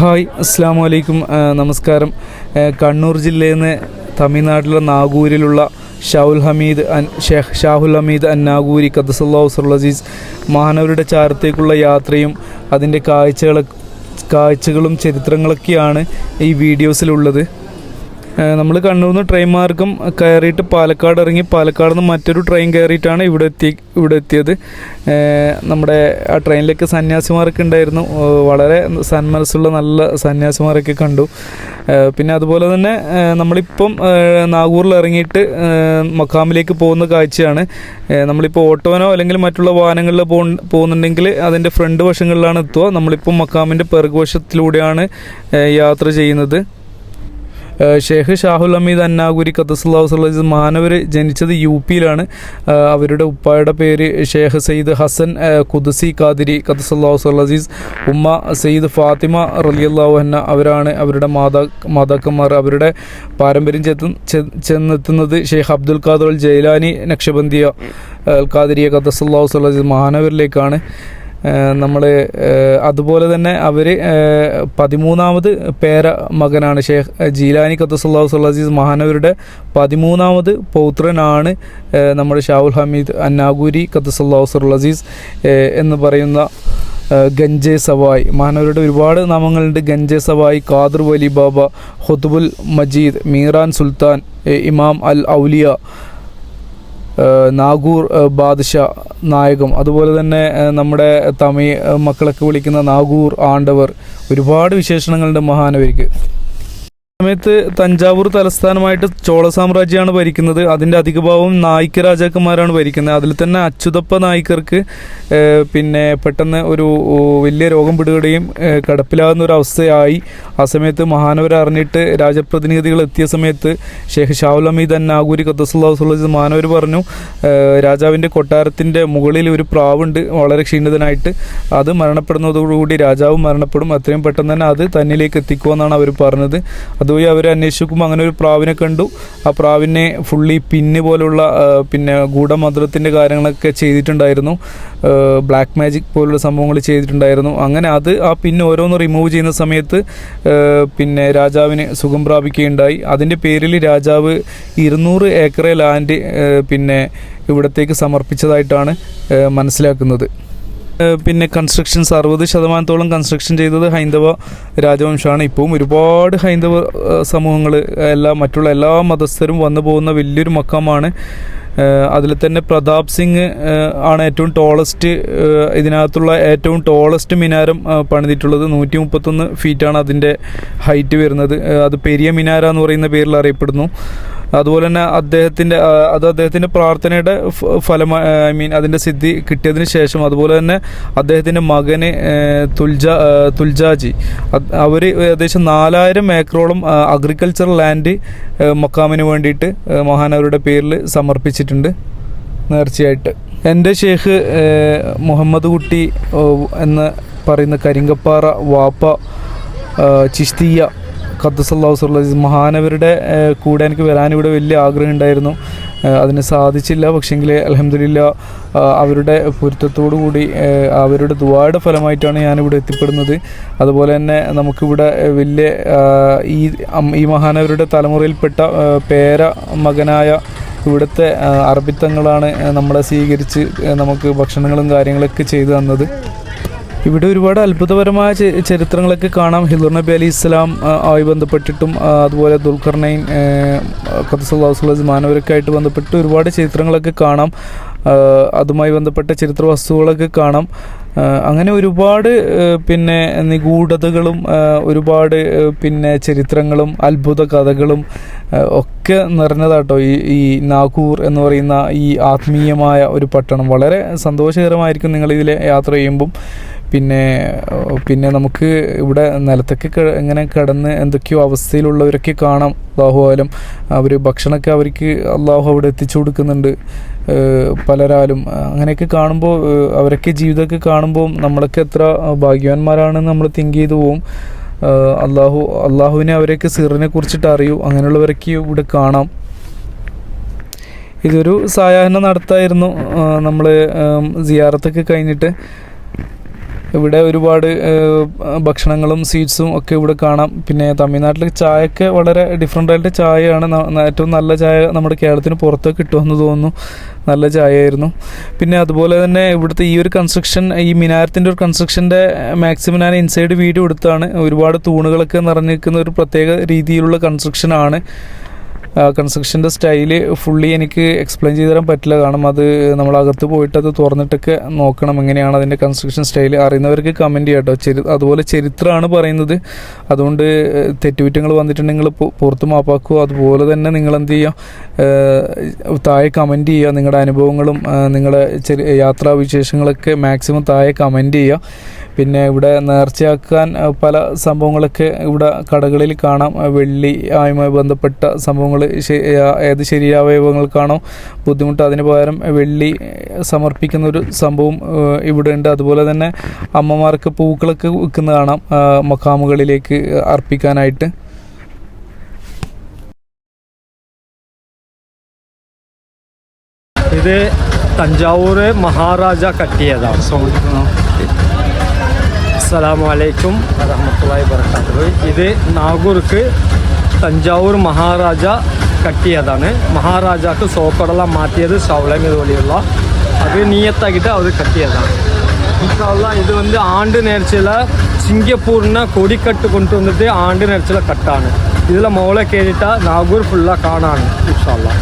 Hi അസ്സാം വലൈക്കും നമസ്കാരം. കണ്ണൂർ ജില്ലയിൽ നിന്ന് തമിഴ്നാട്ടിലെ നാഗൂരിലുള്ള ഷാഹുൽ ഹമീദ് അൻ ഷെഹ് ഷാഹുൽ ഹമീദ് അന്നാഗൂരി കദസുല്ലാ അസീസ് മഹാനവരുടെ ചാരത്തേക്കുള്ള യാത്രയും അതിന്റെ കാഴ്ചകൾ കാഴ്ചകളും ചരിത്രങ്ങളൊക്കെയാണ് ഈ വീഡിയോസിലുള്ളത്. നമ്മൾ കണ്ണൂർ നിന്ന് ട്രെയിൻ മാർഗം കയറിയിട്ട് പാലക്കാട് ഇറങ്ങി പാലക്കാട് നിന്ന് മറ്റൊരു ട്രെയിൻ കയറിയിട്ടാണ് ഇവിടെ എത്തി ഇവിടെ എത്തിയത്. നമ്മുടെ ആ ട്രെയിനിലേക്ക് സന്യാസിമാരൊക്കെ ഉണ്ടായിരുന്നു. വളരെ സന്മനസ്സുള്ള നല്ല സന്യാസിമാരൊക്കെ കണ്ടു. പിന്നെ അതുപോലെ തന്നെ നമ്മളിപ്പം നാഗൂറിൽ ഇറങ്ങിയിട്ട് മക്കാമിലേക്ക് പോകുന്ന കാഴ്ചയാണ്. നമ്മളിപ്പോൾ ഓട്ടോനോ അല്ലെങ്കിൽ മറ്റുള്ള വാഹനങ്ങളിൽ പോകുന്നുണ്ടെങ്കിൽ അതിന്റെ ഫ്രണ്ട് വശങ്ങളിലാണ് എത്തുക. നമ്മളിപ്പോൾ മക്കാമിന്റെ പിറകുവശത്തിലൂടെയാണ് യാത്ര ചെയ്യുന്നത്. ഷേഖ് ഷാഹുൽ അമീദ് അന്നാഗുരി ഖത്തസുല്ലാസ് മാനവർ ജനിച്ചത് യു പിയിലാണ്. അവരുടെ ഉപ്പായുടെ പേര് ഷേഖ് സയ്യിദ് ഹസൻ കുദസി ഖാദിരി ഖത്തസുല്ലാഹു അസീസ് ഉമ്മ സയ്യിദ് ഫാത്തിമ റലിയല്ലാഹു അന്ന അവരാണ് അവരുടെ മാതാ മാതാക്കന്മാർ. അവരുടെ പാരമ്പര്യം ചെത്തു ചെന്നെത്തുന്നത് ഷെയ്ഖ് അബ്ദുൽ ഖാദർ ജയിലാനി നക്ഷബന്ദിയ ഖാദിരിയ ഖത്തസുല്ലാഹു അസീസ് മഹാനവരിലേക്കാണ് നമ്മൾ അതുപോലെ തന്നെ അവർ പതിമൂന്നാമത് പേര മകനാണ് ഷേഖ് ജീലാനി ഖത്തസുല്ലാഹു സുല്ലാസീസ് മഹാനവരുടെ പതിമൂന്നാമത് പൗത്രനാണ് നമ്മുടെ ഷാവുൽ ഹമീദ് അന്നാഗൂരി ഖത്തസുല്ലാഹു സുല്ലാസീസ് എന്ന് പറയുന്ന ഗഞ്ചെ സവായ്. മഹാനവരുടെ ഒരുപാട് നാമങ്ങളുണ്ട്. ഗഞ്ചെ സവായ് ഖാദർ വലി ബാബ ഹുത്തുബുൽ മജീദ് മീറാൻ സുൽത്താൻ ഇമാം അൽ ഔലിയ നാഗൂർ ബാദ്ഷ നായകം അതുപോലെ തന്നെ നമ്മുടെ തമിഴ് മക്കളൊക്കെ വിളിക്കുന്ന നാഗൂർ ആണ്ടവർ ഒരുപാട് വിശേഷണങ്ങളുണ്ട് മഹാനവരിക്ക്. സമയത്ത് തഞ്ചാവൂർ തലസ്ഥാനമായിട്ട് ചോള സാമ്രാജ്യമാണ് ഭരിക്കുന്നത്. അതിന്റെ അധികഭാവം നായിക്ക രാജാക്കന്മാരാണ് ഭരിക്കുന്നത്. അതിൽ തന്നെ അച്യുതപ്പ നായിക്കർക്ക് പിന്നെ പെട്ടെന്ന് ഒരു വലിയ രോഗം പിടികൂടുകയും കടപ്പിലാകുന്ന ഒരു അവസ്ഥയായി. ആ സമയത്ത് മഹാനവർ അറിഞ്ഞിട്ട് രാജപ്രതിനിധികൾ എത്തിയ സമയത്ത് ഷെയ്ഖ് ഷാവുൽ അമീദ് അന്നാഗൂരി നാഗൂരി ഖത്തസുല്ലാഹുസുല്ലാസ് മഹാനവർ പറഞ്ഞു രാജാവിന്റെ കൊട്ടാരത്തിന്റെ മുകളിൽ ഒരു പ്രാവുണ്ട് വളരെ ക്ഷീണിതനായിട്ട്. അത് മരണപ്പെടുന്നതോടുകൂടി രാജാവും മരണപ്പെടും. അത്രയും പെട്ടെന്ന് തന്നെ അത് തന്നിലേക്ക് എത്തിക്കുമെന്നാണ് അവർ പറഞ്ഞത്. അതുവഴി അവർ അന്വേഷിക്കുമ്പോൾ അങ്ങനെ ഒരു പ്രാവിനെ കണ്ടു. ആ പ്രാവിനെ ഫുള്ളി പിന്ന് പോലുള്ള പിന്നെ ഗൂഢമന്ത്രത്തിന്റെ കാര്യങ്ങളൊക്കെ ചെയ്തിട്ടുണ്ടായിരുന്നു. ബ്ലാക്ക് മാജിക് പോലുള്ള സംഭവങ്ങൾ ചെയ്തിട്ടുണ്ടായിരുന്നു. അങ്ങനെ അത് ആ പിന്ന് ഓരോന്ന് റിമൂവ് ചെയ്യുന്ന സമയത്ത് പിന്നെ രാജാവിന് സുഖം പ്രാപിക്കുകയുണ്ടായി. അതിന്റെ പേരിൽ രാജാവ് ഇരുന്നൂറ് ഏക്കറെ ലാൻഡ് പിന്നെ ഇവിടത്തേക്ക് സമർപ്പിച്ചതായിട്ടാണ് മനസ്സിലാക്കുന്നത്. പിന്നെ കൺസ്ട്രക്ഷൻസ് അറുപത് ശതമാനത്തോളം കൺസ്ട്രക്ഷൻ ചെയ്തത് ഹൈന്ദവ രാജവംശമാണ്. ഇപ്പോഴും ഒരുപാട് ഹൈന്ദവ സമൂഹങ്ങൾ എല്ലാ മറ്റുള്ള എല്ലാ മതസ്ഥരും വന്നു പോകുന്ന വലിയൊരു മക്കമാണ് അതിൽ തന്നെ പ്രതാപ് സിംഗ് ആണ് ഏറ്റവും ടോളസ്റ്റ് ഇതിനകത്തുള്ള ഏറ്റവും ടോളസ്റ്റ് മിനാരം പണിതിട്ടുള്ളത്. നൂറ്റി മുപ്പത്തൊന്ന് ഫീറ്റാണ് അതിന്റെ ഹൈറ്റ് വരുന്നത്. അത് പെരിയ മിനാര എന്ന് പറയുന്ന പേരിൽ അറിയപ്പെടുന്നു. അതുപോലെ തന്നെ അദ്ദേഹത്തിന്റെ അത് അദ്ദേഹത്തിന്റെ പ്രാർത്ഥനയുടെ ഫലം ഐ മീൻ അതിന്റെ സിദ്ധി കിട്ടിയതിന് ശേഷം അതുപോലെ തന്നെ അദ്ദേഹത്തിന്റെ മകന് തുൽജാ തുൽജ തുൽജാജി. അവർ ഏകദേശം നാലായിരം ഏക്കറോളം അഗ്രികൾച്ചർ ലാൻഡ് മക്കാമിന് വേണ്ടിയിട്ട് മഹാനവരുടെ പേരിൽ സമർപ്പിച്ചിട്ടുണ്ട്. നേർച്ചയായിട്ട്. എന്റെ ഷേഖ് മുഹമ്മദ് കുട്ടി എന്ന് പറയുന്ന കരിങ്കപ്പാറ വാപ്പ ഏഹ്, ചിഷ്തിയ അലൈഹി മഹാനവരുടെ കൂടെ എനിക്ക് വരാൻ ഇവിടെ വലിയ ആഗ്രഹം ഉണ്ടായിരുന്നു. അതിന് സാധിച്ചില്ല. പക്ഷേങ്കിൽ അലഹമില്ല അവരുടെ പൊരുത്തത്തോടു കൂടി അവരുടെ ദുവായുടെ ഫലമായിട്ടാണ് ഞാനിവിടെ എത്തിപ്പെടുന്നത്. അതുപോലെ തന്നെ നമുക്കിവിടെ വലിയ ഈ ഈ മഹാനവരുടെ തലമുറയിൽപ്പെട്ട പേര മകനായ ഇവിടുത്തെ അർപ്പിത്തങ്ങളാണ് നമ്മളെ സ്വീകരിച്ച് നമുക്ക് ഭക്ഷണങ്ങളും കാര്യങ്ങളൊക്കെ ചെയ്തു തന്നത്. ഇവിടെ ഒരുപാട് അത്ഭുതപരമായ ചരിത്രങ്ങളൊക്കെ കാണാം. ഹിദുർ നബി അലി ഇസ്ലാം ആയി ബന്ധപ്പെട്ടിട്ടും അതുപോലെ ദുൽഖർണൈൻ ഖത്തസുല്ലാസ് മാനവരൊക്കെ ആയിട്ട് ബന്ധപ്പെട്ട് ഒരുപാട് ചരിത്രങ്ങളൊക്കെ കാണാം. അതുമായി ബന്ധപ്പെട്ട ചരിത്ര വസ്തുക്കളൊക്കെ കാണാം. അങ്ങനെ ഒരുപാട് പിന്നെ നിഗൂഢതകളും ഒരുപാട് പിന്നെ ചരിത്രങ്ങളും അത്ഭുത കഥകളും ഒക്കെ നിറഞ്ഞതാട്ടോ ഈ ഈ നാഗൂർ എന്ന് പറയുന്ന ഈ ആത്മീയമായ ഒരു പട്ടണം. വളരെ സന്തോഷകരമായിരിക്കും നിങ്ങളിതിൽ യാത്ര ചെയ്യുമ്പം. പിന്നെ പിന്നെ നമുക്ക് ഇവിടെ നിലത്തൊക്കെ ഇങ്ങനെ കിടന്ന് എന്തൊക്കെയോ അവസ്ഥയിലുള്ളവരൊക്കെ കാണാം. അള്ളാഹു അവർ ഭക്ഷണമൊക്കെ അവർക്ക് അള്ളാഹു അവിടെ എത്തിച്ചു കൊടുക്കുന്നുണ്ട്. പലരാലും. അങ്ങനെയൊക്കെ കാണുമ്പോൾ അവരൊക്കെ ജീവിതമൊക്കെ കാണുമ്പോൾ നമ്മളൊക്കെ എത്ര ഭാഗ്യവാന്മാരാണെന്ന് നമ്മൾ തിങ്ക് ചെയ്തു പോവും. അള്ളാഹു അള്ളാഹുവിനെ അവരെയൊക്കെ സിറിനെ കുറിച്ചിട്ട് അറിയൂ. അങ്ങനെയുള്ളവരൊക്കെ ഇവിടെ കാണാം. ഇതൊരു സായാഹ്ന നടത്തായിരുന്നു. നമ്മൾ സിയാറത്തൊക്കെ കഴിഞ്ഞിട്ട്. ഇവിടെ ഒരുപാട് ഭക്ഷണങ്ങളും സ്വീറ്റ്സും ഒക്കെ ഇവിടെ കാണാം. പിന്നെ തമിഴ്നാട്ടിലെ ചായയൊക്കെ വളരെ ഡിഫറെന്റ് ആയിട്ട് ചായയാണ് ഏറ്റവും നല്ല ചായ നമ്മുടെ കേരളത്തിന് പുറത്ത് കിട്ടുമെന്ന് തോന്നുന്നു. നല്ല ചായയായിരുന്നു. പിന്നെ അതുപോലെ തന്നെ ഇവിടുത്തെ ഈ ഒരു കൺസ്ട്രക്ഷൻ ഈ മിനാരത്തിന്റെ ഒരു കൺസ്ട്രക്ഷന്റെ മാക്സിമം ഞാൻ ഇൻസൈഡ് വീഡിയോ എടുത്താണ്. ഒരുപാട് തൂണുകളൊക്കെ നിറഞ്ഞു നിൽക്കുന്ന ഒരു പ്രത്യേക രീതിയിലുള്ള കൺസ്ട്രക്ഷനാണ് കൺസ്ട്രക്ഷന്റെ സ്റ്റൈൽ ഫുള്ളി എനിക്ക് എക്സ്പ്ലെയിൻ ചെയ്ത് തരാൻ പറ്റില്ല. കാരണം അത് നമ്മൾ അകത്ത് പോയിട്ട് അത് തുറന്നിട്ടൊക്കെ നോക്കണം എങ്ങനെയാണ് അതിന്റെ കൺസ്ട്രക്ഷൻ സ്റ്റൈൽ അറിയുന്നവർക്ക് കമന്റ് ചെയ്യാം കേട്ടോ ചരി അതുപോലെ ചരിത്രമാണ് പറയുന്നത്. അതുകൊണ്ട് തെറ്റുകുറ്റങ്ങൾ വന്നിട്ടുണ്ടെങ്കിൽ പുറത്ത് മാപ്പാക്കുക അതുപോലെ തന്നെ നിങ്ങൾ എന്ത് ചെയ്യുക താഴെ കമന്റ് ചെയ്യുക. നിങ്ങളുടെ അനുഭവങ്ങളും നിങ്ങളുടെ ചെറിയ യാത്രാ വിശേഷങ്ങളൊക്കെ മാക്സിമം താഴെ കമന്റ് ചെയ്യുക. പിന്നെ ഇവിടെ നേർച്ചയാക്കാൻ പല സംഭവങ്ങളൊക്കെ ഇവിടെ കടകളിൽ കാണാം. വെള്ളി ആയുമായി ബന്ധപ്പെട്ട സംഭവങ്ങൾ ഏത് ശരീരാവയവങ്ങൾക്കാണോ ബുദ്ധിമുട്ട് അതിന് പകരം വെള്ളി സമർപ്പിക്കുന്ന ഒരു സംഭവം ഇവിടെ ഉണ്ട് അതുപോലെ തന്നെ അമ്മമാർക്ക് പൂക്കളൊക്കെ വിൽക്കുന്ന കാണാം. മക്കാമുകളിലേക്ക് അർപ്പിക്കാനായിട്ട്. ഇത് തഞ്ചാവൂർ മഹാരാജ കട്ടിയതാണ്. അസ്സാം അലൈക്കും വറഹമത്തുള്ളാഹി വബറകാതുഹു. ഇത് നാഗൂർക്ക് തഞ്ചാവൂർ മഹാരാജ കട്ടിയതാണ് മഹാരാജാക്ക് സോക്കടെല്ലാം മാറ്റിയത് ഷൗലമി പോലെയുള്ള അത് നീയത്താക്കിയിട്ട് അവർ കട്ടിയതാണ് ഇൻഷാല്ലാം ഇത് വന്ന് ആണ്ട് നേർച്ചയിൽ സിംഗപ്പൂരിനെ കൊടിക്കട്ട് കൊണ്ടുവന്നിട്ട് ആണ്ട് നേർച്ചയിലെ കട്ടാണ് ഇതിലെ മോളെ കയറിയിട്ടാൽ നാഗൂർ ഫുള്ളാ കാണാണ് ഇൻഷാല്ലാം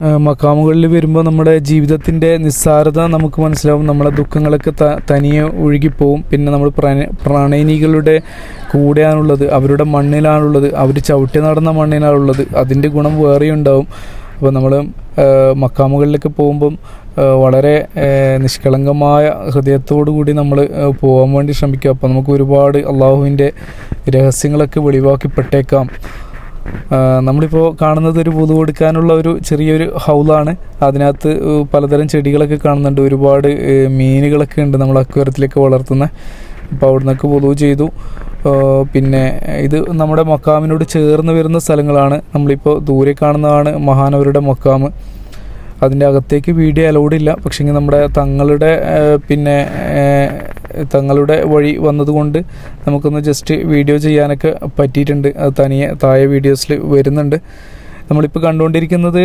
മക്കാമുകളിൽ വരുമ്പോൾ നമ്മുടെ ജീവിതത്തിന്റെ നിസ്സാരത നമുക്ക് മനസ്സിലാവും. നമ്മുടെ ദുഃഖങ്ങളൊക്കെ ത തനിയെ ഒഴുകിപ്പോവും. പിന്നെ നമ്മൾ പ്രണ പ്രണയിനികളുടെ കൂടെയാണുള്ളത്. അവരുടെ മണ്ണിലാണുള്ളത്. അവർ ചവിട്ടി നടന്ന മണ്ണിലാണുള്ളത്. അതിന്റെ ഗുണം വേറെ ഉണ്ടാവും. അപ്പോൾ നമ്മൾ മക്കാമുകളിലൊക്കെ പോകുമ്പം വളരെ നിഷ്കളങ്കമായ ഹൃദയത്തോടു കൂടി നമ്മൾ പോകാൻ വേണ്ടി ശ്രമിക്കുക. അപ്പോൾ നമുക്ക് ഒരുപാട് അള്ളാഹുവിന്റെ രഹസ്യങ്ങളൊക്കെ വെളിവാക്കിപ്പെട്ടേക്കാം നമ്മളിപ്പോൾ കാണുന്നത് ഒരു പുതു കൊടുക്കാനുള്ള ഒരു ചെറിയൊരു ഹൗലാണ് അതിനകത്ത് പലതരം ചെടികളൊക്കെ കാണുന്നുണ്ട്. ഒരുപാട് മീനുകളൊക്കെ ഉണ്ട് നമ്മൾ അക്വരത്തിലേക്ക് വളർത്തുന്ന. അപ്പോൾ അവിടെ നിന്നൊക്കെ പൊതുവ് ചെയ്തു പിന്നെ ഇത് നമ്മുടെ മക്കാമിനോട് ചേർന്ന് വരുന്ന സ്ഥലങ്ങളാണ് നമ്മളിപ്പോൾ ദൂരെ കാണുന്നതാണ് മഹാനവരുടെ മക്കാമ്. അതിന്റെ അകത്തേക്ക് വീഡിയോ അലൗഡ് ഇല്ല. പക്ഷേ നമ്മുടെ തങ്ങളുടെ പിന്നെ തങ്ങളുടെ വഴി വന്നതുകൊണ്ട് നമുക്കൊന്ന് ജസ്റ്റ് വീഡിയോ ചെയ്യാനൊക്കെ പറ്റിയിട്ടുണ്ട്. അത് തനിയെ താഴെ വീഡിയോസിൽ വരുന്നുണ്ട്. നമ്മളിപ്പോൾ കണ്ടുകൊണ്ടിരിക്കുന്നത്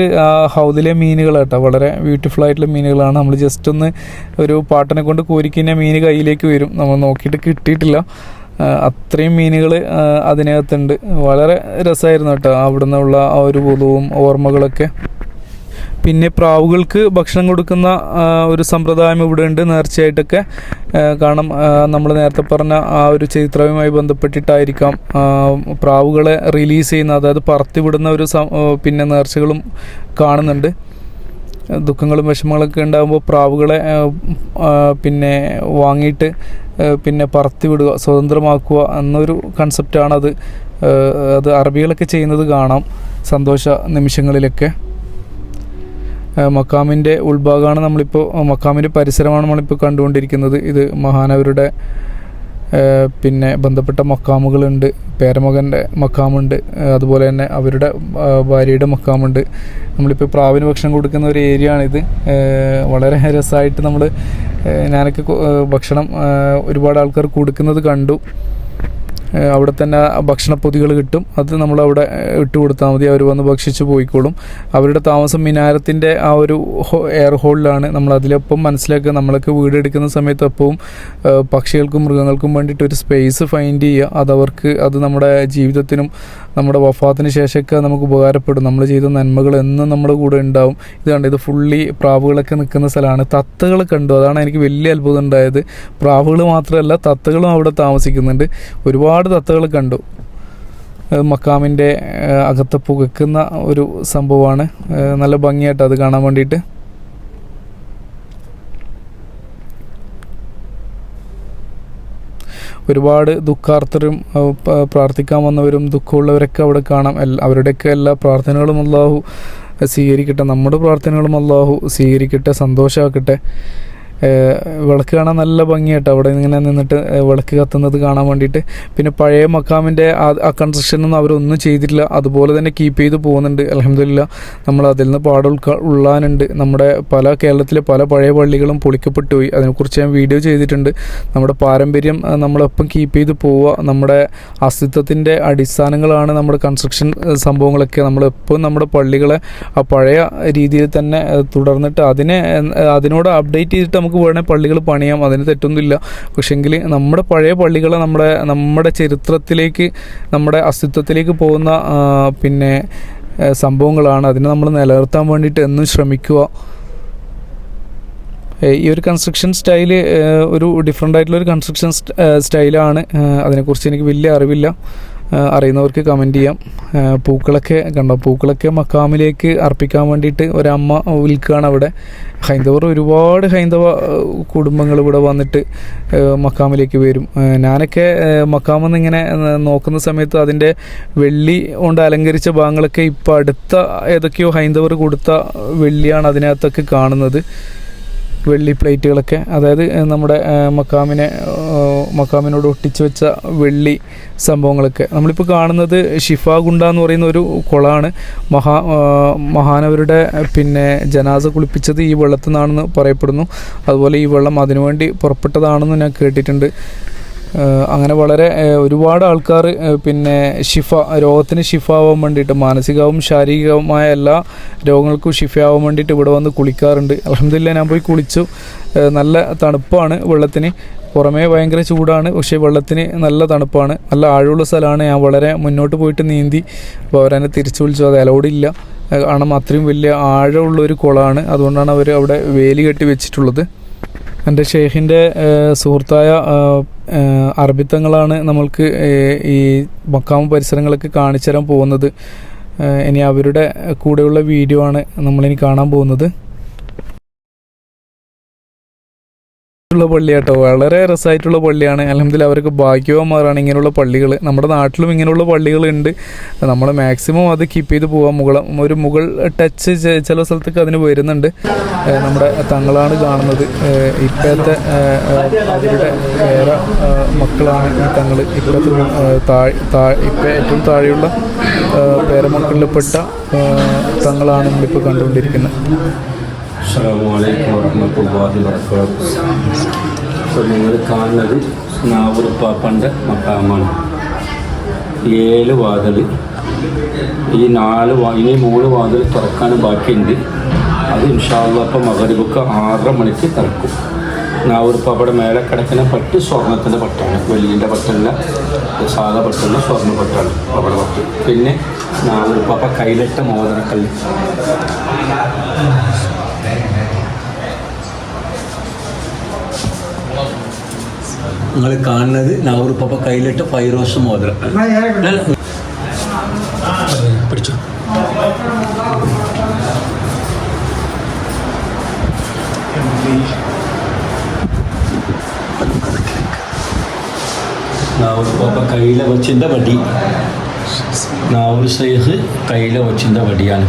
ഹൗദിലെ മീനുകളാട്ടോ വളരെ ബ്യൂട്ടിഫുൾ ആയിട്ടുള്ള മീനുകളാണ്. നമ്മൾ ജസ്റ്റ് ഒന്ന് ഒരു പാട്ടനെ കൊണ്ട് കോരിക്കുന്ന മീൻ കയ്യിലേക്ക് വരും. നമ്മൾ നോക്കിയിട്ട് കിട്ടിയിട്ടില്ല. അത്രയും മീനുകൾ അതിനകത്തുണ്ട്. വളരെ രസമായിരുന്നു കേട്ടോ. അവിടെ നിന്നുള്ള ആ ഒരു പൊതുവും ഓർമ്മകളൊക്കെ. പിന്നെ പ്രാവുകൾക്ക് ഭക്ഷണം കൊടുക്കുന്ന ഒരു സമ്പ്രദായം ഇവിടെ ഉണ്ട് നേർച്ചയായിട്ടൊക്കെ കാരണം നമ്മൾ നേരത്തെ പറഞ്ഞ ആ ഒരു ചരിത്രവുമായി ബന്ധപ്പെട്ടിട്ടായിരിക്കാം പ്രാവുകളെ റിലീസ് ചെയ്യുന്ന അതായത് പറത്തിവിടുന്ന ഒരു പിന്നെ നേർച്ചകളും കാണുന്നുണ്ട്. ദുഃഖങ്ങളും വിഷമങ്ങളൊക്കെ ഉണ്ടാകുമ്പോൾ പ്രാവുകളെ പിന്നെ വാങ്ങിയിട്ട് പിന്നെ പറത്തി വിടുക സ്വതന്ത്രമാക്കുക എന്നൊരു കൺസെപ്റ്റാണത് അത് അറബികളൊക്കെ ചെയ്യുന്നത് കാണാം സന്തോഷ നിമിഷങ്ങളിലൊക്കെ. മക്കാമിന്റെ ഉൾഭാഗമാണ് നമ്മളിപ്പോൾ മക്കാമിന്റെ പരിസരമാണ് നമ്മളിപ്പോൾ കണ്ടുകൊണ്ടിരിക്കുന്നത്. ഇത് മഹാനവരുടെ പിന്നെ ബന്ധപ്പെട്ട മക്കാമുകളുണ്ട് പേരമകന്റെ മക്കാമുണ്ട് അതുപോലെ തന്നെ അവരുടെ ഭാര്യയുടെ മക്കാമുണ്ട് നമ്മളിപ്പോൾ പ്രാവിന് ഭക്ഷണം കൊടുക്കുന്ന ഒരു ഏരിയ ആണിത് വളരെ രസമായിട്ട് നമ്മൾ ഞാനൊക്കെ ഭക്ഷണം ഒരുപാട് ആൾക്കാർ കൊടുക്കുന്നത് കണ്ടു. അവിടെ തന്നെ ഭക്ഷണ ഭക്ഷണപ്പൊതികൾ കിട്ടും. അത് നമ്മൾ അവിടെ ഇട്ട് കൊടുത്താൽ മതി. അവർ വന്ന് ഭക്ഷിച്ച് പോയിക്കോളും. അവരുടെ താമസം മിനാരത്തിന്റെ ആ ഒരു എയർ ഹോളിലാണ്. നമ്മൾ അതിലൊപ്പം മനസ്സിലാക്കുക നമ്മളൊക്കെ വീടെടുക്കുന്ന സമയത്ത് എപ്പോഴും പക്ഷികൾക്കും മൃഗങ്ങൾക്കും വേണ്ടിയിട്ട് ഒരു സ്പേസ് ഫൈൻഡ് ചെയ്യുക. അതവർക്ക് അത് നമ്മുടെ ജീവിതത്തിനും നമ്മുടെ വഫാത്തിന് ശേഷമൊക്കെ നമുക്ക് ഉപകാരപ്പെടും. നമ്മൾ ചെയ്ത നന്മകൾ എന്നും നമ്മുടെ കൂടെ ഉണ്ടാവും. ഇത് കണ്ട് ഇത് ഫുള്ളി പ്രാവുകളൊക്കെ നിൽക്കുന്ന സ്ഥലമാണ്. തത്തകൾ കണ്ടു. അതാണ് എനിക്ക് വലിയ അത്ഭുതം ഉണ്ടായത്. പ്രാവുകൾ മാത്രമല്ല തത്തകളും അവിടെ താമസിക്കുന്നുണ്ട്. ഒരുപാട് തത്തകൾ കണ്ടു. മക്കാമിന്റെ അകത്ത് പുകക്കുന്ന ഒരു സംഭവമാണ്. നല്ല ഭംഗിയായിട്ട് അത് കാണാൻ വേണ്ടിയിട്ട്. ഒരുപാട് ദുഃഖാർത്ഥരും പ്രാർത്ഥിക്കാൻ വന്നവരും ദുഃഖമുള്ളവരൊക്കെ അവിടെ കാണാം. എല്ലാ അവരുടെയൊക്കെ എല്ലാ പ്രാർത്ഥനകളും അള്ളാഹു സ്വീകരിക്കട്ടെ. നമ്മുടെ പ്രാർത്ഥനകളും അള്ളാഹു സ്വീകരിക്കട്ടെ സന്തോഷമാക്കട്ടെ. വിളക്ക് കാണാൻ നല്ല ഭംഗിയായിട്ട് അവിടെ ഇങ്ങനെ നിന്നിട്ട് വിളക്ക് കത്തുന്നത് കാണാൻ വേണ്ടിയിട്ട്. പിന്നെ പഴയ മക്കാമിന്റെ ആ കൺസ്ട്രക്ഷനൊന്നും അവരൊന്നും ചെയ്തിട്ടില്ല. അതുപോലെ തന്നെ കീപ്പ് ചെയ്ത് പോകുന്നുണ്ട്. അലഹമില്ല നമ്മൾ അതിൽ നിന്ന് പാട ഉൾക്കാ ഉള്ളാനുണ്ട്. നമ്മുടെ പല കേരളത്തിലെ പല പഴയ പള്ളികളും പൊളിക്കപ്പെട്ടു പോയി അതിനെക്കുറിച്ച് ഞാൻ വീഡിയോ ചെയ്തിട്ടുണ്ട്. നമ്മുടെ പാരമ്പര്യം നമ്മളൊപ്പം കീപ്പ് ചെയ്ത് പോവുക നമ്മുടെ അസ്തിത്വത്തിന്റെ അടിസ്ഥാനങ്ങളാണ് നമ്മുടെ കൺസ്ട്രക്ഷൻ സംഭവങ്ങളൊക്കെ. നമ്മളെപ്പം നമ്മുടെ പള്ളികളെ ആ പഴയ രീതിയിൽ തന്നെ തുടർന്നിട്ട് അതിനെ അതിനോട് അപ്ഡേറ്റ് ചെയ്തിട്ട് നമുക്ക് വേണേൽ പള്ളികൾ പണിയാം അതിന് തെറ്റൊന്നുമില്ല. പക്ഷെങ്കിൽ നമ്മുടെ പഴയ പള്ളികളെ നമ്മുടെ നമ്മുടെ ചരിത്രത്തിലേക്ക് നമ്മുടെ അസ്തിത്വത്തിലേക്ക് പോകുന്ന പിന്നെ സംഭവങ്ങളാണ് അതിനെ നമ്മൾ നിലനിർത്താൻ വേണ്ടിയിട്ട് എന്നും ശ്രമിക്കുക. ഈ ഒരു കൺസ്ട്രക്ഷൻ സ്റ്റൈൽ ഒരു ഡിഫറെന്റ് ആയിട്ടുള്ള ഒരു കൺസ്ട്രക്ഷൻ സ്റ്റൈലാണ് അതിനെക്കുറിച്ച് എനിക്ക് വലിയ അറിവില്ല. അറിയുന്നവർക്ക് കമന്റ് ചെയ്യാം. പൂക്കളൊക്കെ കണ്ടോ? പൂക്കളൊക്കെ മക്കാമിലേക്ക് അർപ്പിക്കാൻ വേണ്ടിയിട്ട് ഒരമ്മ വിൽക്കുകയാണ് അവിടെ. ഹൈന്ദവർ ഒരുപാട് ഹൈന്ദവ കുടുംബങ്ങൾ ഇവിടെ വന്നിട്ട് മക്കാമിലേക്ക് വരും. ഞാനൊക്കെ മക്കാമെന്ന് ഇങ്ങനെ നോക്കുന്ന സമയത്ത് അതിന്റെ വെള്ളി കൊണ്ട് അലങ്കരിച്ച ഭാഗങ്ങളൊക്കെ ഇപ്പോൾ അടുത്ത ഏതൊക്കെയോ ഹൈന്ദവർ കൊടുത്ത വെള്ളിയാണ് അതിനകത്തൊക്കെ കാണുന്നത്. വെള്ളി പ്ലേറ്റുകളൊക്കെ. അതായത് നമ്മുടെ മക്കാമിനെ മക്കാമിനോട് ഒട്ടിച്ചു വെച്ച വെള്ളി സംഭവങ്ങളൊക്കെ. നമ്മളിപ്പോൾ കാണുന്നത് ഷിഫ ഗുണ്ട എന്ന് പറയുന്ന ഒരു കുളമാണ് മഹാ മഹാനവരുടെ പിന്നെ ജനാസ കുളിപ്പിച്ചത് ഈ വെള്ളത്തിൽ നിന്നാണെന്ന് പറയപ്പെടുന്നു. അതുപോലെ ഈ വെള്ളം അതിനുവേണ്ടി പുറപ്പെട്ടതാണെന്ന് ഞാൻ കേട്ടിട്ടുണ്ട്. അങ്ങനെ വളരെ ഒരുപാട് ആൾക്കാർ പിന്നെ ഷിഫ രോഗത്തിന് ഷിഫ ആവാൻ വേണ്ടിയിട്ട് മാനസികവും ശാരീരികവുമായ എല്ലാ രോഗങ്ങൾക്കും ഷിഫ ആവാൻ വേണ്ടിയിട്ട് ഇവിടെ വന്ന് കുളിക്കാറുണ്ട്. അലഹമില്ല ഞാൻ പോയി കുളിച്ചു. നല്ല തണുപ്പാണ് വെള്ളത്തിന്. പുറമേ ഭയങ്കര ചൂടാണ് പക്ഷേ വെള്ളത്തിന് നല്ല തണുപ്പാണ്. നല്ല ആഴമുള്ള സ്ഥലമാണ്. ഞാൻ വളരെ മുന്നോട്ട് പോയിട്ട് നീന്തി അപ്പോൾ അവരെന്നെ തിരിച്ചു വിളിച്ചു. അത് അലൗഡില്ല ഏഹ് കാരണം അത്രയും വലിയ ആഴമുള്ള ഒരു കുളമാണ്. അതുകൊണ്ടാണ് അവർ അവിടെ വേലി കെട്ടി വെച്ചിട്ടുള്ളത്. എന്റെ ഷെയ്ഖിന്റെ സുഹൃത്തായ ഏഹ്, നമ്മൾക്ക് ഈ മക്കാമ പരിസരങ്ങളൊക്കെ കാണിച്ചു തരാൻ പോകുന്നത് ഇനി അവരുടെ കൂടെയുള്ള വീഡിയോ ആണ് നമ്മളിനി കാണാൻ പോകുന്നത്. ഉള്ള പള്ളിയാട്ടോ വളരെ രസമായിട്ടുള്ള പള്ളിയാണ്. അല്ലെങ്കിൽ അവർക്ക് ഭാഗ്യവാന്മാരാണ് ഇങ്ങനെയുള്ള പള്ളികൾ നമ്മുടെ നാട്ടിലും ഇങ്ങനെയുള്ള പള്ളികളുണ്ട്. നമ്മൾ മാക്സിമം അത് കീപ്പ് ചെയ്ത് പോകാം മുകളം ഒരു മുകൾ ടച്ച് ചില സ്ഥലത്തൊക്കെ അതിന് വരുന്നുണ്ട്. നമ്മുടെ തങ്ങളാണ് കാണുന്നത്. ഇപ്പോഴത്തെ അവരുടെ വേറെ മക്കളാണ് ഈ തങ്ങൾ ഇപ്പോഴത്തെ താഴ് താഴ് ഇപ്പം ഏറ്റവും താഴെയുള്ള പേരമക്കളിൽപ്പെട്ട തങ്ങളാണ് നമ്മളിപ്പോൾ കണ്ടുകൊണ്ടിരിക്കുന്നത്. അസ്സലാമു അലൈക്കും വറഹ്മത്തുള്ളാഹി വബറകാതുഹു. അപ്പോൾ നിങ്ങൾ കാണുന്നത് നാവൂർപ്പാപ്പന്റെ മക്കാമാണ്. ഏഴ് വാതിൽ. ഈ നാല് ഇനി മൂന്ന് വാതിൽ തുറക്കാൻ ബാക്കിയുണ്ട്. അത് ഇൻഷാല്ല അപ്പം മകരിബൊക്കെ ആറര മണിക്ക് തുറക്കും. നാവൂർപ്പാപ്പയുടെ മേലെ കിടക്കുന്ന പട്ട് സ്വർണത്തിന്റെ പട്ടാണ്. വെള്ളിന്റെ പട്ടല്ല സാധാ പട്ടല്ല സ്വർണ പട്ടാണ് അവിടെ പട്ട്. പിന്നെ നാവൂർപ്പാപ്പ കയ്യിലിട്ട മോദനക്കല്ല് നിങ്ങൾ കാണുന്നത് നാവൂർപ്പ കയ്യിലിട്ട് ഫൈറോസ് മോതിരം. പിടിച്ചു. നാവൂർപ്പ കയ്യിലെ വച്ചിന്റെ വടി നാവൂർ സൈഹ് കയ്യിലെ വച്ചിന്റെ വടിയാണ്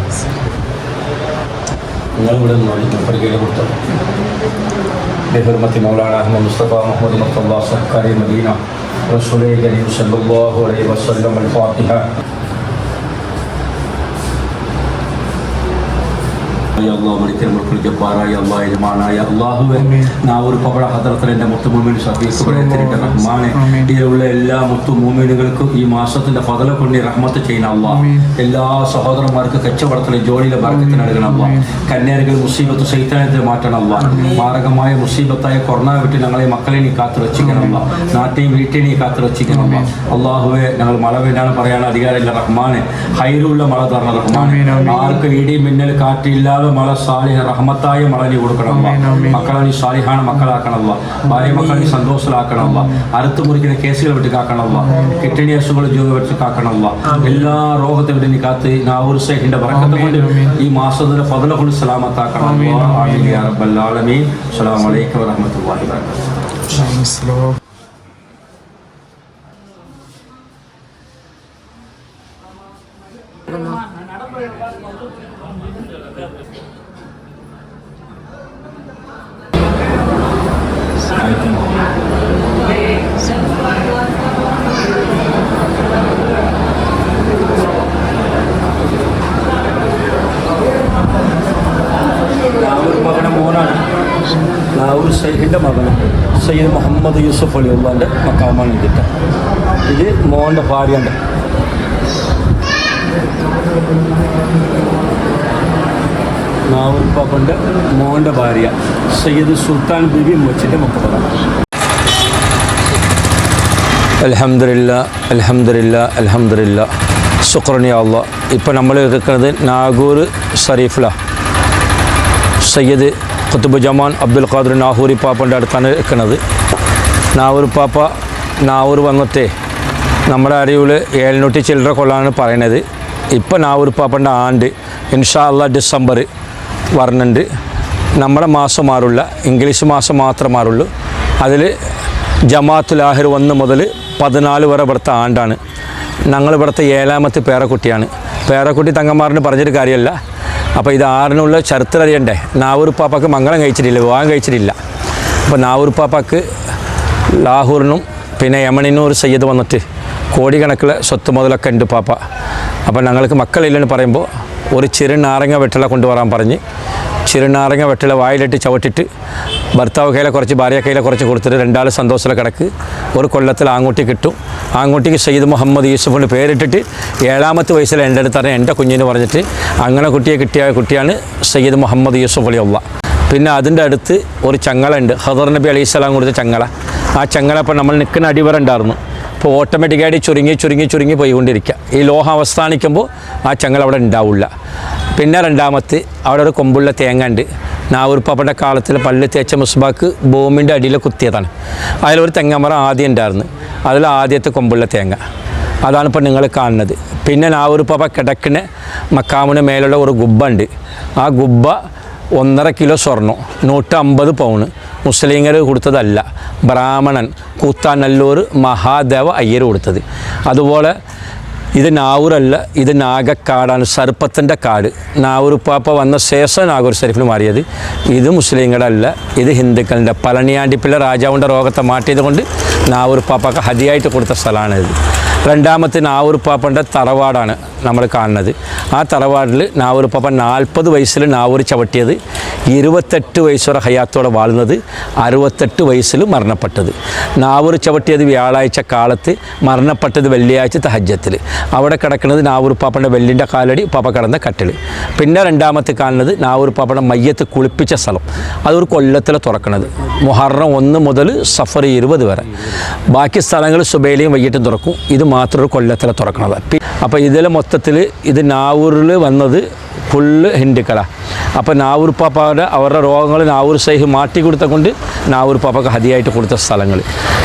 നിങ്ങളിവിടെ നോക്കി പഠിക്കൽ കൊടുത്തത് بحرمة مولانا أحمد مصطفى محمود مصطفى سكري مدينة. رسول الكريم صلى الله عليه وسلم الفاتحة. ഇതിലുള്ള എല്ലാ മുത്തുമൂമിനുകൾക്കും ഈ മാസത്തിന്റെ ഫതല കൊണ്ട് റഹ്മത്ത് ചെയ്യുന്ന അല്ല എല്ലാ സഹോദരന്മാർക്ക് കച്ചവടത്തിലെ ജോലിയിലെ ബർക്കത്തിന് നൽകണം അല്ല കന്യാരികൾ മുസീബത്ത് സൈത്താനത്തിൽ മാറ്റണം അല്ല മാരകമായ മുസീബത്തായ കൊറോണ വിട്ട് ഞങ്ങളെ മക്കളെ നീ കാത്തു രക്ഷിക്കണം അല്ല നാട്ടെയും വീട്ടിനെ നീ കാത്തു രക്ഷിക്കണം അല്ല അള്ളാഹുവെ ഞങ്ങൾ മഴ വേണ്ടാണ് പറയാൻ അധികാരമില്ല റഹ്മാനെ. ഹൈറുള്ള മഴ തരണം റഹ്മാനെ. ആർക്ക് ഇടി മിന്നൽ കാറ്റില്ലാതെ മകളെ സാലിഹ റഹ്മത്തായ നീ കൊടുക്കണം അല്ലാ. മക്കളെ നീ സാലിഹാണ് മക്കളാക്കണമല്ല ഭാര്യ മക്കളെ നീ സന്തോഷത്തിലാക്കണമല്ല അറുത്ത് മുറിക്കുന്ന കേസുകൾ വിട്ട് കാക്കണമല്ല കിഡ്നി അസുഖങ്ങൾ ജോലി വെച്ച് കാക്കണമല്ല എല്ലാ രോഗത്തെ വിട്ട് നീ കാത്ത് നാവൂർ സേഹിന്റെ വറക്കത്തെ കൊണ്ട് ഈ മാസത്തിന്റെ ഫതല കൊണ്ട് സലാമത്താക്കണം അസ്സലാമു അലൈക്കും വറഹ്മത്തുള്ളാഹി വബറകാതുഹു മുഹമ്മദ് യൂസുഫ് അലി ഉള്ളാന്റെ മക്കാമാണ് ഇതിട്ട് ഇത് മോന്റെ ഭാര്യന്റെ നാവൂർപ്പാപ്പന്റെ മോന്റെ ഭാര്യ സയ്യിദ് സുൽത്താൻ ബിബി മച്ചിന്റെ മക്കളാണ്. അലഹമില്ല അലഹമില്ല അലഹമില്ല ശുക്രനി അള്ള. ഇപ്പോൾ നമ്മൾ എടുക്കുന്നത് നാഗൂർ ഷരീഫില. സയ്യിദ് ഖുത്തുബ് ജമാൻ അബ്ദുൽ ഖാദർ നാഹൂരി പാപ്പന്റെ അടുത്താണ് നിൽക്കുന്നത്. നാവൂർ പാപ്പ നാവൂർ വന്നത്തെ നമ്മുടെ അറിവിൽ ഏഴുന്നൂറ്റി ചില്ലറ കൊള്ളാണ് പറയണത്. ഇപ്പോൾ നാവൂർ പാപ്പന്റെ ആണ്ട് ഇൻഷാ അല്ല ഡിസംബർ വരുന്നുണ്ട് നമ്മുടെ മാസം മാറില്ല ഇംഗ്ലീഷ് മാസം മാത്രം മാറുള്ളൂ. അതിൽ ജമാഅത്തുൽ ആഹിർ ഒന്ന് മുതൽ പതിനാല് വരെ ഇവിടുത്തെ ആണ്ടാണ്. ഞങ്ങൾ ഇവിടുത്തെ ഏഴാമത്തെ പേരക്കുട്ടിയാണ്. പേരക്കുട്ടി തങ്ങന്മാറിന് പറഞ്ഞൊരു കാര്യമല്ല. അപ്പോൾ ഇത് ആറിനുള്ള ചരിത്രം അറിയണ്ടേ? നാവൂർ പാപ്പക്ക് മംഗളം കഴിച്ചിട്ടില്ല വിവാഹം കഴിച്ചിട്ടില്ല. അപ്പോൾ നാവൂർപ്പാപ്പക്ക് ലാഹൂറിനും പിന്നെ യമണിനും ഒരു സയ്യദ് വന്നിട്ട് കോടിക്കണക്കിലെ സ്വത്ത് മുതലൊക്കെ ഉണ്ട് പാപ്പ. അപ്പോൾ ഞങ്ങൾക്ക് മക്കളില്ലെന്ന് പറയുമ്പോൾ ഒരു ചെറുനാരങ്ങ വെട്ടില കൊണ്ടുവരാൻ പറഞ്ഞ് ചെറുനാരങ്ങ വെട്ടില വായിലിട്ട് ചവിട്ടിട്ട് ഭർത്താവ് കയ്യിലെ കുറച്ച് ഭാര്യ കയ്യിലെ കുറച്ച് കൊടുത്തിട്ട് രണ്ടാൾ സന്തോഷത്തിലെ കിടക്ക്. ഒരു കൊല്ലത്തിൽ ആങ്ങൂട്ടി കിട്ടും. ആങ്ങൂട്ടിക്ക് സയ്യിദ് മുഹമ്മദ് യൂസുഫ് പേരിട്ടിട്ട് ഏഴാമത്തെ വയസ്സിൽ എന്റെ അടുത്താണ് എന്റെ കുഞ്ഞിന് പറഞ്ഞിട്ട് അങ്ങനെ കുട്ടിയെ കിട്ടിയ കുട്ടിയാണ് സയ്യിദ് മുഹമ്മദ് യൂസുഫ് അലിയുള്ള പിന്നെ അതിന്റെ അടുത്ത് ഒരു ചങ്ങല ഉണ്ട് ഹദർ നബി അലൈഹി സ്വലാം കൊടുത്ത ചങ്ങല. ആ ചങ്ങല ഇപ്പം നമ്മൾ നിൽക്കുന്ന അടിവര ഇപ്പോൾ ഓട്ടോമാറ്റിക്കായിട്ട് ചുരുങ്ങി ചുരുങ്ങി ചുരുങ്ങി പോയിക്കൊണ്ടിരിക്കുക. ഈ ലോഹം കാണിക്കുമ്പോൾ ആ ചങ്ങല അവിടെ ഉണ്ടാവില്ല. പിന്നെ രണ്ടാമത്തെ അവിടെ ഒരു കൊമ്പുള്ള തേങ്ങ ഉണ്ട്. നാവൂർപ്പാപ്പന്റെ കാലത്തിൽ പല്ല് തേച്ച മുസ്ബാക്ക് ഭൂമിന്റെ അടിയിൽ കുത്തിയതാണ്. അതിലൊരു തെങ്ങമറ ആദ്യം ഉണ്ടായിരുന്നു. അതിൽ ആദ്യത്തെ കൊമ്പുള്ള തേങ്ങ. അതാണ് ഇപ്പോൾ നിങ്ങൾ കാണുന്നത്. പിന്നെ നാവൂർപ്പാപ്പ കിടക്കിന് മക്കാമിന് മേലുള്ള ഒരു ഗുബ്ബ ഉണ്ട്. ആ ഗുബ്ബ ഒന്നര കിലോ സ്വർണം നൂറ്റമ്പത് പൗണ് മുസ്ലിങ്ങൾ കൊടുത്തതല്ല ബ്രാഹ്മണൻ കൂത്താനല്ലൂർ മഹാദേവ അയ്യർ കൊടുത്തത്. അതുപോലെ ഇത് നാവൂരല്ല ഇത് നാഗക്കാടാണ് സർപ്പത്തിന്റെ കാട്. നാവൂർ പാപ്പ വന്ന ശേഷം നാഗൂർ ഷെരീഫിന് മാറിയത്. ഇത് മുസ്ലിങ്ങളുടെ അല്ല ഇത് ഹിന്ദുക്കളുടെ പളനിയാണ്ടിപ്പിള്ള രാജാവിന്റെ രോഗത്തെ മാറ്റിയത് കൊണ്ട് നാവൂർപ്പാപ്പക്ക് ഹതിയായിട്ട് കൊടുത്ത സ്ഥലമാണിത്. രണ്ടാമത്തെ നാവൂർ നാവൂർപ്പാപ്പന്റെ തറവാടാണ്. നമ്മൾ കാണുന്നത്. ആ തറവാടിൽ നാവൂർപ്പാപ്പ നാൽപ്പത് വയസ്സിൽ നാവൂർ ചവിട്ടിയത് ഇരുപത്തെട്ട് വയസ്സോടെ ഹയാത്തോടെ വാഴുന്നത് അറുപത്തെട്ട് വയസ്സിൽ മരണപ്പെട്ടത്. നാവൂർ ചവിട്ടിയത് വ്യാഴാഴ്ച കാലത്ത് മരണപ്പെട്ടത് വെള്ളിയാഴ്ച തഹജ്ജത്തിൽ അവിടെ കിടക്കുന്നത് നാവൂർ പാപ്പന്റെ വെല്ലിന്റെ കാലടി പപ്പ കിടന്ന കട്ടിൽ പിന്നെ രണ്ടാമത്തെ കാണുന്നത് നാവൂർ പാപ്പയുടെ മയ്യത്ത് കുളിപ്പിച്ച സ്ഥലം. അതൊരു കൊല്ലത്തിൽ തുറക്കുന്നത് മുഹറം ഒന്ന് മുതൽ സഫർ ഇരുപത് വരെ. ബാക്കി സ്ഥലങ്ങൾ സുബേലയും വൈകിട്ടും തുറക്കും. ഇത് മാത്രം ഒരു കൊല്ലത്തിൽ തുറക്കണത്. അപ്പോൾ ഇതിൽ മൊത്തത്തിൽ ഇത് നാവൂരിൽ വന്നത് ഫുള്ള് ഹിന്ദുക്കളാണ് അപ്പോൾ നാവൂർ പാപ്പയുടെ അവരുടെ രോഗങ്ങൾ നാവൂർ സൈഹ് മാറ്റി കൊടുത്ത കൊണ്ട് നാവൂർ പാപ്പക്ക് ഹതിയായിട്ട് കൊടുത്ത സ്ഥലങ്ങൾ.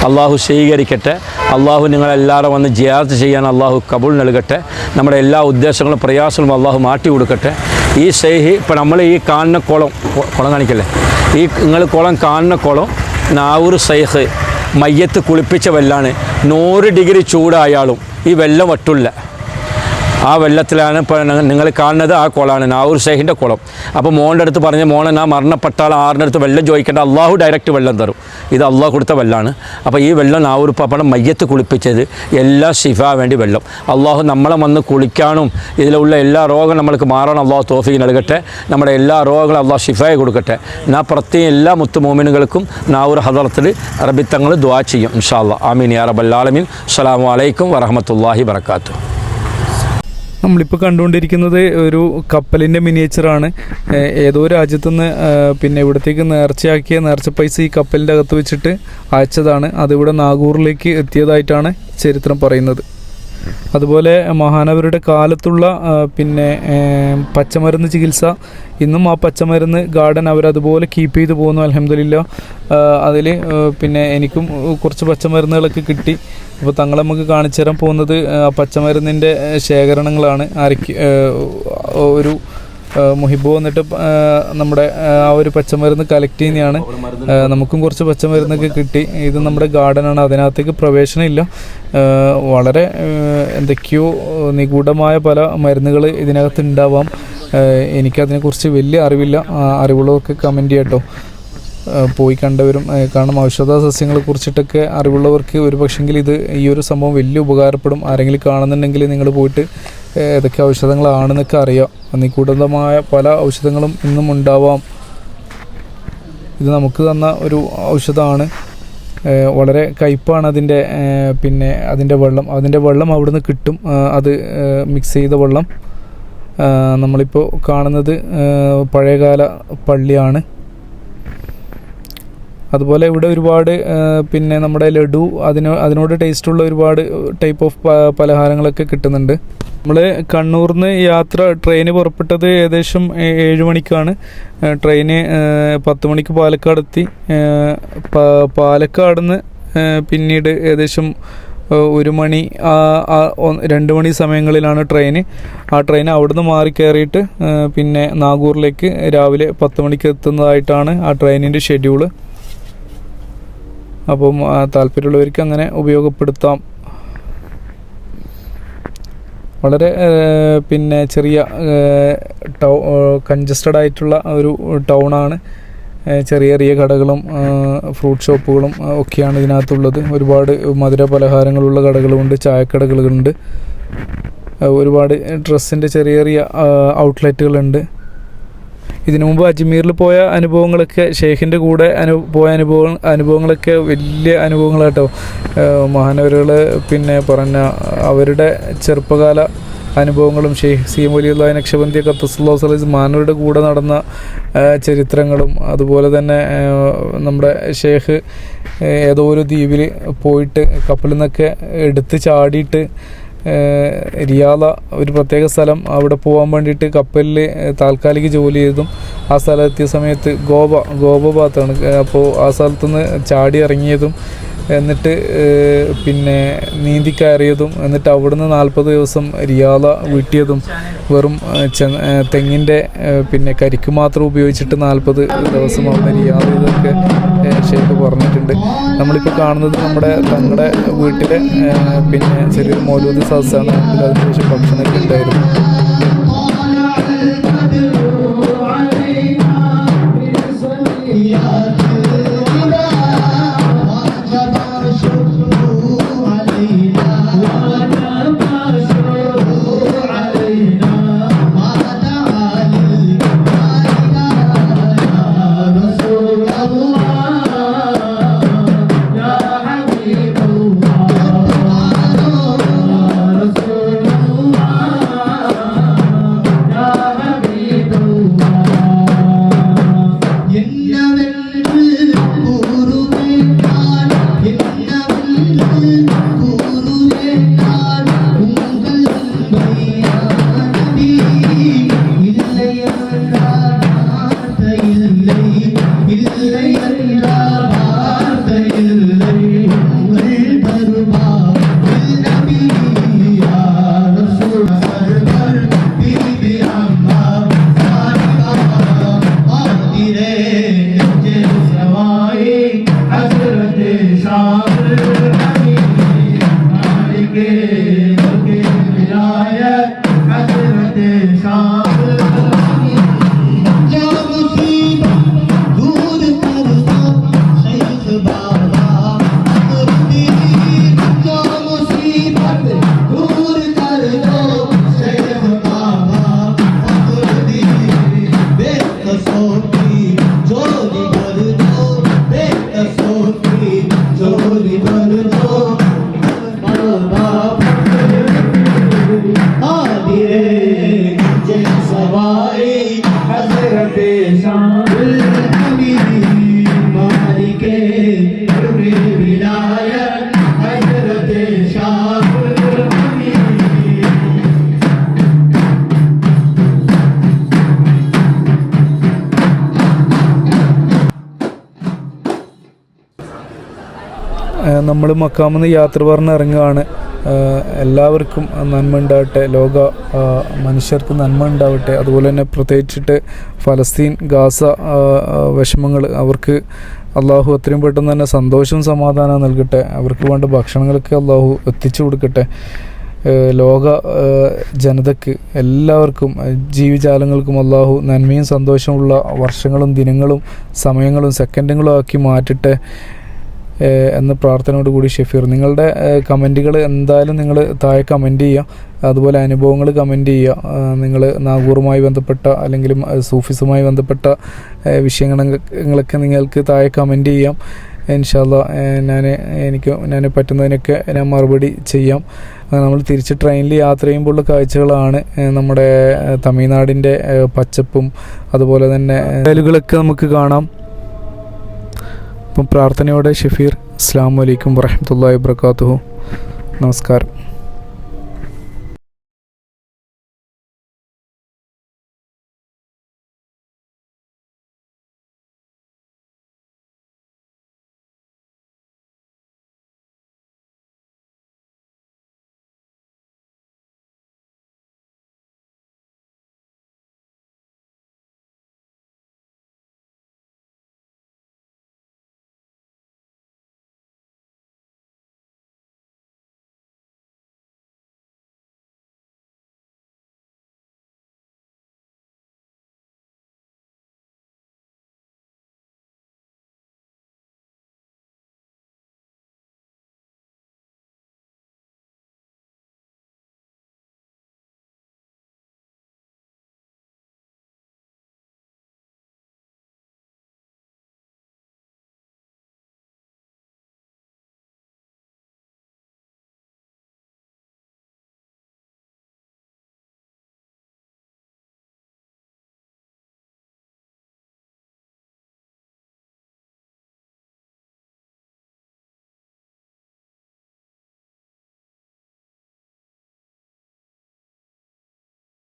അള്ളാഹു സ്വീകരിക്കട്ടെ. അള്ളാഹു നിങ്ങളെല്ലാവരും വന്ന് ജിയാർത്ത് ചെയ്യാൻ അള്ളാഹു കബൂൾ നൽകട്ടെ. നമ്മുടെ എല്ലാ ഉദ്ദേശങ്ങളും പ്രയാസങ്ങളും അള്ളാഹു മാറ്റി കൊടുക്കട്ടെ. ഈ സൈഹ് ഇപ്പോൾ നമ്മൾ ഈ കാണുന്ന കുളം കുളം കാണിക്കല്ലേ? ഈ നിങ്ങൾ കുളം കാണുന്ന കുളം നാവൂർ സൈഹ് മയ്യത്ത് കുളിപ്പിച്ച വെല്ലാണ്. നൂറ് ഡിഗ്രി ചൂടായാലും ഈ വെള്ളം വട്ടില്ല ആ വെള്ളത്തിലാണ് ഇപ്പോൾ നിങ്ങൾ കാണുന്നത് ആ കുളമാണ് നാവൂർ ഷെയ്ഖിന്റെ കുളം. അപ്പോൾ മോളുടെ അടുത്ത് പറഞ്ഞ മോളെ ഞാൻ മരണപ്പെട്ടാൽ ആറിന്റെ അടുത്ത് വെള്ളം ചോദിക്കേണ്ട. അള്ളാഹു ഡയറക്റ്റ് വെള്ളം തരും. ഇത് അള്ളാഹു കൊടുത്ത വെള്ളമാണ് അപ്പോൾ ഈ വെള്ളം നാവൂർ പാപ്പയുടെ മയ്യത്ത് കുളിപ്പിച്ചത്. എല്ലാ ശിഫ വേണ്ടി വെള്ളം. അള്ളാഹു നമ്മളെ വന്ന് കുളിക്കാനും ഇതിലുള്ള എല്ലാ രോഗം നമ്മൾക്ക് മാറാൻ അള്ളാഹു തോഫിക്ക് നൽകട്ടെ. നമ്മുടെ എല്ലാ രോഗങ്ങളും അള്ളാഹു ഷിഫായി കൊടുക്കട്ടെ. ഞാൻ പ്രത്യേകം എല്ലാ മുത്തുമോമിനുകൾക്കും നാവൂർ ഹദർത്തിൽ അറബിത്തങ്ങൾ ദ്വാ ചെയ്യും ഇൻഷാ അല്ലാ ആമീൻ യാ റബ്ബല്ലാലമീൻ അസ്സാം അലൈക്കും വറഹമത്തല്ലാഹി വബർക്കാത്തു നമ്മളിപ്പോൾ കണ്ടുകൊണ്ടിരിക്കുന്നത് ഒരു കപ്പലിന്റെ മിനിയേച്ചറാണ് ഏതോ രാജ്യത്തുനിന്ന് പിന്നെ ഇവിടത്തേക്ക് നേർച്ചയാക്കിയ നേർച്ച പൈസ ഈ കപ്പലിന്റെ അകത്ത് വെച്ചിട്ട് അയച്ചതാണ്. അതിവിടെ നാഗൂറിലേക്ക് എത്തിയതായിട്ടാണ് ചരിത്രം പറയുന്നത്. അതുപോലെ മഹാനവരുടെ കാലത്തുള്ള പിന്നെ പച്ചമരുന്ന് ചികിത്സ. ഇന്നും ആ പച്ചമരുന്ന് ഗാർഡൻ അവരതുപോലെ കീപ്പ് ചെയ്തു പോകുന്നു അലഹമില്ല അതിൽ പിന്നെ എനിക്കും കുറച്ച് പച്ചമരുന്നുകളൊക്കെ കിട്ടി. അപ്പോൾ തങ്ങൾ നമുക്ക് കാണിച്ചു തരാൻ പോകുന്നത് ആ പച്ചമരുന്നിന്റെ ശേഖരണങ്ങളാണ്. ആരക്ക് ഒരു മുഹിബ് വന്നിട്ട് നമ്മുടെ ആ ഒരു പച്ചമരുന്ന് കളക്ട് ചെയ്യുന്നതാണ് നമുക്കും കുറച്ച് പച്ചമരുന്നൊക്കെ കിട്ടി. ഇത് നമ്മുടെ ഗാർഡനാണ് അതിനകത്തേക്ക് പ്രവേശനമില്ല. വളരെ എന്തൊക്കെയോ നിഗൂഢമായ പല മരുന്നുകൾ ഇതിനകത്ത് ഉണ്ടാവാം. എനിക്കതിനെക്കുറിച്ച് വലിയ അറിവില്ല. അറിവുള്ളവർക്ക് കമന്റ് ചെയ്യട്ടോ. പോയി കണ്ടവരും കാരണം ഔഷധ സസ്യങ്ങളെ കുറിച്ചിട്ടൊക്കെ അറിവുള്ളവർക്ക് ഒരു പക്ഷെങ്കിൽ ഇത് ഈ ഒരു സംഭവം വലിയ ഉപകാരപ്പെടും. ആരെങ്കിലും കാണുന്നുണ്ടെങ്കിൽ നിങ്ങൾ പോയിട്ട് ഏതൊക്കെ ഔഷധങ്ങളാണെന്നൊക്കെ അറിയാം. നിഗൂഢമായ പല ഔഷധങ്ങളും ഇന്നും ഉണ്ടാവാം. ഇത് നമുക്ക് തന്ന ഒരു ഔഷധമാണ്. വളരെ കയ്പ്പാണ് അതിന്റെ പിന്നെ അതിന്റെ വെള്ളം. അതിന്റെ വെള്ളം അവിടെ നിന്ന് കിട്ടും അത് മിക്സ് ചെയ്ത വെള്ളം. നമ്മളിപ്പോൾ കാണുന്നത് പഴയകാല പള്ളിയാണ്. അതുപോലെ ഇവിടെ ഒരുപാട് പിന്നെ നമ്മുടെ ലഡു അതിന് അതിനോട് ടേസ്റ്റുള്ള ഒരുപാട് ടൈപ്പ് ഓഫ് പലഹാരങ്ങളൊക്കെ കിട്ടുന്നുണ്ട്. നമ്മൾ കണ്ണൂരിൽ നിന്ന് യാത്ര ട്രെയിന് പുറപ്പെട്ടത് ഏകദേശം ഏഴ് മണിക്കാണ്. ട്രെയിന് പത്ത് മണിക്ക് പാലക്കാട് എത്തി. ഏഹ് പാലക്കാട് നിന്ന് പിന്നീട് ഏകദേശം ഒരു മണി രണ്ട് മണി സമയങ്ങളിലാണ് ട്രെയിന് ആ ട്രെയിൻ അവിടുന്ന് മാറി കയറിയിട്ട് പിന്നെ നാഗൂറിലേക്ക് രാവിലെ പത്ത് മണിക്ക് എത്തുന്നതായിട്ടാണ് ആ ട്രെയിനിന്റെ ഷെഡ്യൂൾ അപ്പം താല്പര്യമുള്ളവർക്ക് അങ്ങനെ ഉപയോഗപ്പെടുത്താം. വളരെ പിന്നെ ചെറിയ ടൗ കൺജസ്റ്റഡ് ആയിട്ടുള്ള ഒരു ടൗണാണ് ചെറിയ ചെറിയ കടകളും ഫ്രൂട്ട് ഷോപ്പുകളും ഒക്കെയാണ് ഇതിനകത്തുള്ളത്. ഒരുപാട് മധുര പലഹാരങ്ങളുള്ള കടകളുണ്ട് ചായക്കടകളുണ്ട്. ഒരുപാട് ഡ്രസ്സിന്റെ ചെറിയ ചെറിയ ഔട്ട്ലെറ്റുകളുണ്ട് ഇതിനു മുമ്പ് അജ്മീറിൽ പോയ അനുഭവങ്ങളൊക്കെ ഷെയ്ഖിന്റെ കൂടെ അനു പോയ അനുഭവം അനുഭവങ്ങളൊക്കെ വലിയ അനുഭവങ്ങളാട്ടോ. മഹാനവരുകൾ പിന്നെ പറഞ്ഞ അവരുടെ ചെറുപ്പകാല അനുഭവങ്ങളും ഷെയ്ഖ് സി വലിയുള്ള നക്ഷബന്തി ഖത്തസുല്ലാ സലീസ് മാനവരുടെ കൂടെ നടന്ന ചരിത്രങ്ങളും അതുപോലെ തന്നെ നമ്മുടെ ഷെയ്ഖ് ഏതോ ഒരു ദ്വീപിൽ പോയിട്ട് കപ്പലിൽ നിന്നൊക്കെ എടുത്ത് ചാടിയിട്ട് റിയാദ ഒരു പ്രത്യേക സ്ഥലം അവിടെ പോകാൻ വേണ്ടിയിട്ട് കപ്പലിൽ താൽക്കാലിക ജോലി ചെയ്തും ആ സ്ഥലത്തെത്തിയ സമയത്ത് ഗോവ ഗോവ ഭാഗത്താണ്. അപ്പോൾ ആ സ്ഥലത്തുനിന്ന് ചാടി ഇറങ്ങിയതും എന്നിട്ട് പിന്നെ നീന്തി കയറിയതും എന്നിട്ട് അവിടുന്ന് നാൽപ്പത് ദിവസം റിയാല വീട്ടിയതും വെറും തെങ്ങിന്റെ പിന്നെ കരിക്ക് മാത്രം ഉപയോഗിച്ചിട്ട് നാൽപ്പത് ദിവസം അവിടെ റിയാല ഇതൊക്കെ ഷേഖ് പറഞ്ഞിട്ടുണ്ട്. നമ്മളിപ്പോൾ കാണുന്നത് നമ്മുടെ തങ്ങളുടെ വീട്ടിലെ പിന്നെ ചെറിയൊരു മൗലൂദ് സദസ്സാണ് അതിനുശേഷം ഭക്ഷണമൊക്കെ ഉണ്ടായിരുന്നു. നമ്മൾ മക്കാമെന്ന് യാത്ര പറഞ്ഞ് ഇറങ്ങുകയാണ് എല്ലാവർക്കും നന്മ ഉണ്ടാവട്ടെ. ലോക മനുഷ്യർക്ക് നന്മ ഉണ്ടാവട്ടെ. അതുപോലെ തന്നെ പ്രത്യേകിച്ചിട്ട് ഫലസ്തീൻ ഗാസ വിഷമങ്ങൾ അവർക്ക് അള്ളാഹു എത്രയും പെട്ടെന്ന് തന്നെ സന്തോഷവും സമാധാനവും നൽകട്ടെ. അവർക്ക് വേണ്ട ഭക്ഷണങ്ങളൊക്കെ അള്ളാഹു എത്തിച്ചു കൊടുക്കട്ടെ. ലോക ജനതയ്ക്ക് എല്ലാവർക്കും ജീവജാലങ്ങൾക്കും അള്ളാഹു നന്മയും സന്തോഷമുള്ള വർഷങ്ങളും ദിനങ്ങളും സമയങ്ങളും സെക്കൻഡുകളും ആക്കി മാറ്റട്ടെ. എന്ന പ്രാർത്ഥനയോട് കൂടി ഷെഫീർ നിങ്ങളുടെ കമന്റുകൾ എന്തായാലും നിങ്ങൾ താഴെ കമന്റ് ചെയ്യുക അതുപോലെ അനുഭവങ്ങൾ കമന്റ് ചെയ്യുക നിങ്ങൾ നാഗൂറുമായി ബന്ധപ്പെട്ട അല്ലെങ്കിൽ സൂഫിസുമായി ബന്ധപ്പെട്ട വിഷയങ്ങളൊക്കെ നിങ്ങൾക്ക് താഴെ കമന്റ് ചെയ്യാം. ഇൻഷാല്ല ഞാൻ എനിക്ക് ഞാൻ പറ്റുന്നതിനൊക്കെ ഞാൻ മറുപടി ചെയ്യാം. നമ്മൾ തിരിച്ച് ട്രെയിനിൽ യാത്ര ചെയ്യുമ്പോഴുള്ള കാഴ്ചകളാണ് നമ്മുടെ തമിഴ്നാടിന്റെ പച്ചപ്പും അതുപോലെ തന്നെ വയലുകളൊക്കെ നമുക്ക് കാണാം. അപ്പം പ്രാർത്ഥനയോടെ ഷഫീർ അസ്സാം വലൈക്കും വറഹമത്തല്ലാ വാബർക്കാത്തു നമസ്കാരം.